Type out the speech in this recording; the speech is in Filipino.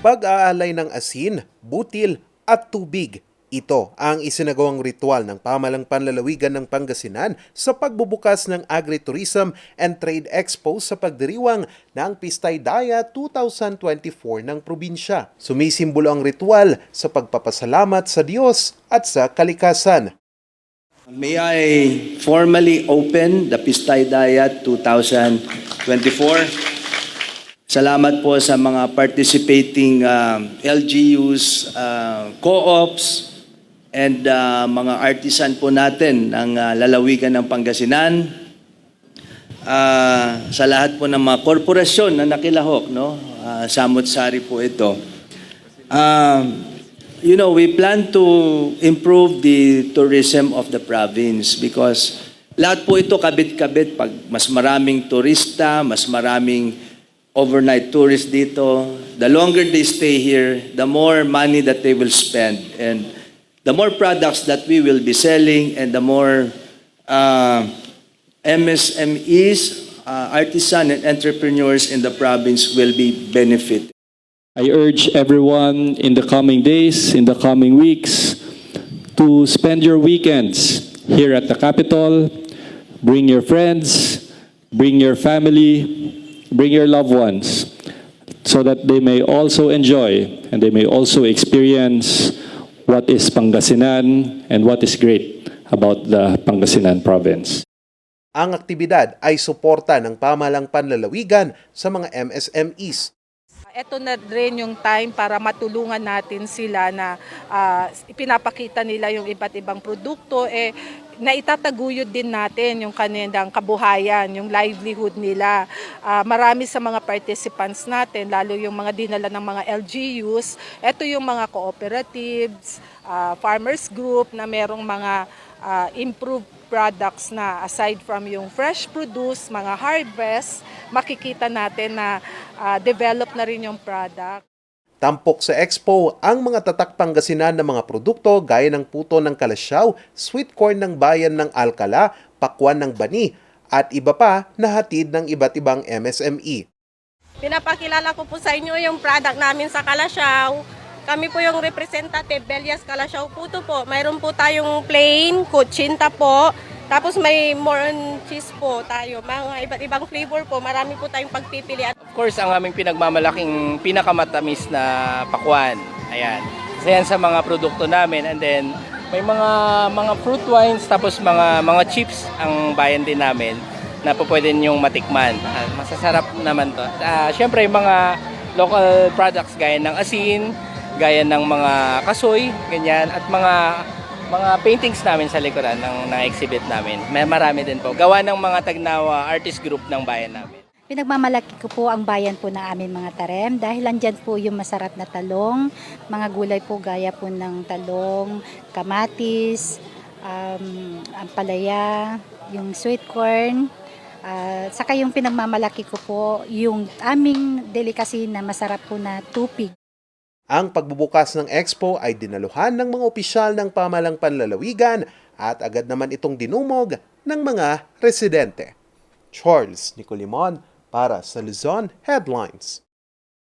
pag-aalay ng asin, butil at tubig. Ito ang isinagawang ritual ng pamalang panlalawigan ng Pangasinan sa pagbubukas ng Agritourism and Trade Expo sa pagdiriwang ng Pistay Daya 2024 ng probinsya. Sumisimbolo ang ritual sa pagpapasalamat sa Diyos at sa kalikasan. May I formally open the Pistay Diet 2024? Salamat po sa mga participating uh, LGUs, uh, co-ops, and uh, mga artisan po natin ng uh, lalawigan ng Pangasinan. Uh, sa lahat po ng mga korporasyon na nakilahok, no? Uh, samot-sari po ito. Um, you know, we plan to improve the tourism of the province because lahat po ito kabit-kabit pag mas maraming turista, mas maraming overnight tourists dito, the longer they stay here, the more money that they will spend and the more products that we will be selling and the more uh, MSMEs, uh, artisan and entrepreneurs in the province will be benefited. I urge everyone in the coming days, in the coming weeks, to spend your weekends here at the Capitol. Bring your friends, bring your family, bring your loved ones, so that they may also enjoy and they may also experience what is Pangasinan and what is great about the Pangasinan province. Ang aktibidad ay suporta ng pamalang panlalawigan sa mga MSMEs ito na rin yung time para matulungan natin sila na ah, ipinapakita nila yung iba't ibang produkto eh naitataguyod din natin yung kanilang kabuhayan, yung livelihood nila. Ah, marami sa mga participants natin, lalo yung mga dinala ng mga LGUs, ito yung mga cooperatives, ah, farmers group na merong mga ah, improved products na aside from yung fresh produce, mga harvest, makikita natin na ah, develop na rin yung product. Tampok sa expo ang mga tatak Pangasinan ng mga produkto gaya ng puto ng kalasyaw, sweet corn ng bayan ng Alcala, pakwan ng bani, at iba pa na hatid ng iba't ibang MSME. Pinapakilala ko po sa inyo yung product namin sa Kalasyaw. Kami po yung representative, Belias Kalasyaw Puto po. Mayroon po tayong plain, kutsinta po. Tapos may more on cheese po tayo. Mga iba't ibang flavor po. Marami po tayong pagpipilian. Of course, ang aming pinagmamalaking pinakamatamis na pakwan. Ayan. Isa yan sa mga produkto namin. And then, may mga mga fruit wines, tapos mga mga chips ang bayan din namin na po pwede niyong matikman. Ah, masasarap naman to. Ah, Siyempre, mga local products gaya ng asin, gaya ng mga kasoy, ganyan, at mga mga paintings namin sa likuran ng, ng exhibit namin. May marami din po. Gawa ng mga Tagnawa artist group ng bayan namin. Pinagmamalaki ko po ang bayan po ng amin mga tarem dahil andyan po yung masarap na talong, mga gulay po gaya po ng talong, kamatis, um, ampalaya, yung sweet corn, ah, saka yung pinagmamalaki ko po yung aming delicacy na masarap po na tupig. Ang pagbubukas ng expo ay dinaluhan ng mga opisyal ng pamalang panlalawigan at agad naman itong dinumog ng mga residente. Charles Nicolimon para sa Luzon Headlines.